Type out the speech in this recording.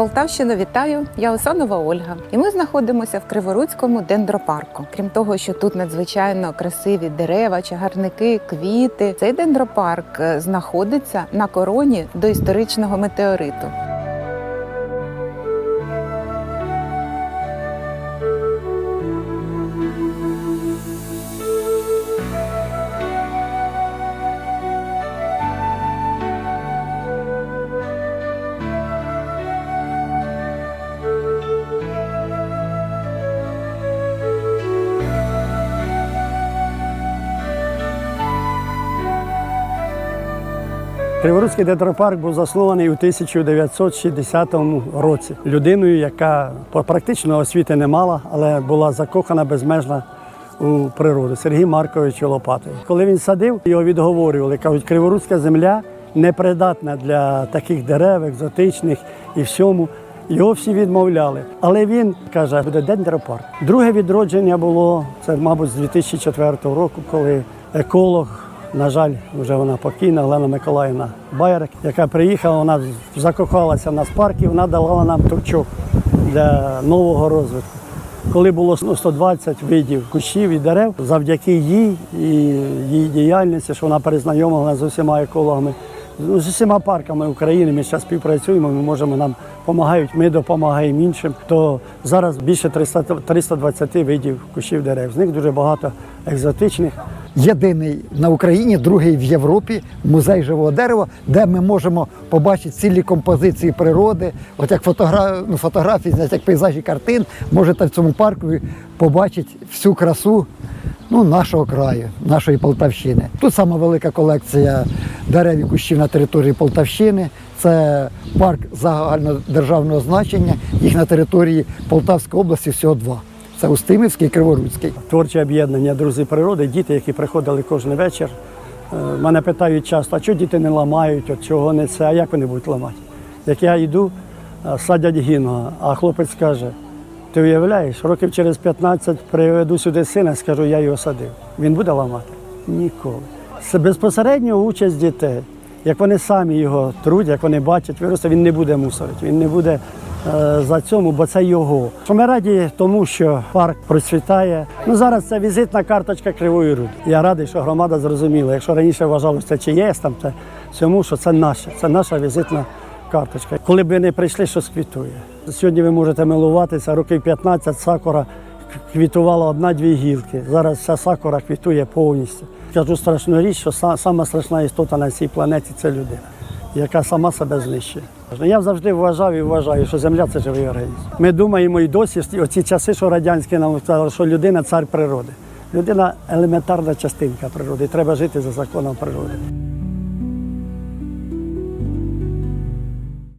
Полтавщину вітаю! Я Осанова Ольга, і ми знаходимося в Криворуцькому дендропарку. Крім того, що тут надзвичайно красиві дерева, чагарники, квіти. Цей дендропарк е, знаходиться на короні до історичного метеориту. Криворуцький дендропарк був заснований у 1960 році людиною, яка практично освіти не мала, але була закохана безмежно у природу Сергій Маркович Лопатий. Коли він садив, його відговорювали, кажуть, криворуцька земля непридатна для таких дерев, екзотичних і всьому. Його всі відмовляли. Але він каже, буде дендропарк. Друге відродження було це, мабуть, з 2004 року, коли еколог на жаль, вже вона покійна, Олена Миколаївна Байрак, яка приїхала, вона закохалася в нас в парк і вона давала нам точок для нового розвитку. Коли було ну, 120 видів кущів і дерев, завдяки їй і її діяльності, що вона перезнайомила з усіма екологами, ну, з усіма парками України. Ми зараз співпрацюємо, ми можемо нам допомагають, ми допомагаємо іншим. То зараз більше 300, 320 видів кущів дерев. З них дуже багато екзотичних. Єдиний на Україні, другий в Європі музей живого дерева, де ми можемо побачити цілі композиції природи. От як фотогра... ну, фотографії, знаєте, як пейзажі картин, можете в цьому парку побачити всю красу ну, нашого краю, нашої Полтавщини. Тут сама велика колекція дерев і кущів на території Полтавщини. Це парк загальнодержавного значення. Їх на території Полтавської області всього два. Це Устимівський і Криворуцький. Творче об'єднання друзі природи, діти, які приходили кожен вечір. е, Мене питають часто, а чого діти не ламають, от чого не це, а як вони будуть ламати? Як я йду, е, садять гінго, а хлопець каже, ти уявляєш, років через 15 приведу сюди сина, скажу, я його садив. Він буде ламати? Ніколи. Це безпосередньо участь дітей. Як вони самі його труть, як вони бачать, виросте, він не буде мусорити, він не буде за цьому, бо це його. Ми раді тому, що парк процвітає. Ну зараз це візитна карточка Кривої Руди. Я радий, що громада зрозуміла. Якщо раніше вважалося це ЧЄС, там це всьому, що це наше, це наша візитна карточка. Коли б не прийшли, що квітує. Сьогодні ви можете милуватися, років 15 сакура квітувала одна-дві гілки. Зараз вся сакура квітує повністю. Кажу страшну річ, що са- сама страшна істота на цій планеті це людина, яка сама себе знищує. Я завжди вважав і вважаю, що земля це живий організм. Ми думаємо і досі, оці часи, що радянські нам сказали, що людина цар природи. Людина елементарна частинка природи. Треба жити за законом природи.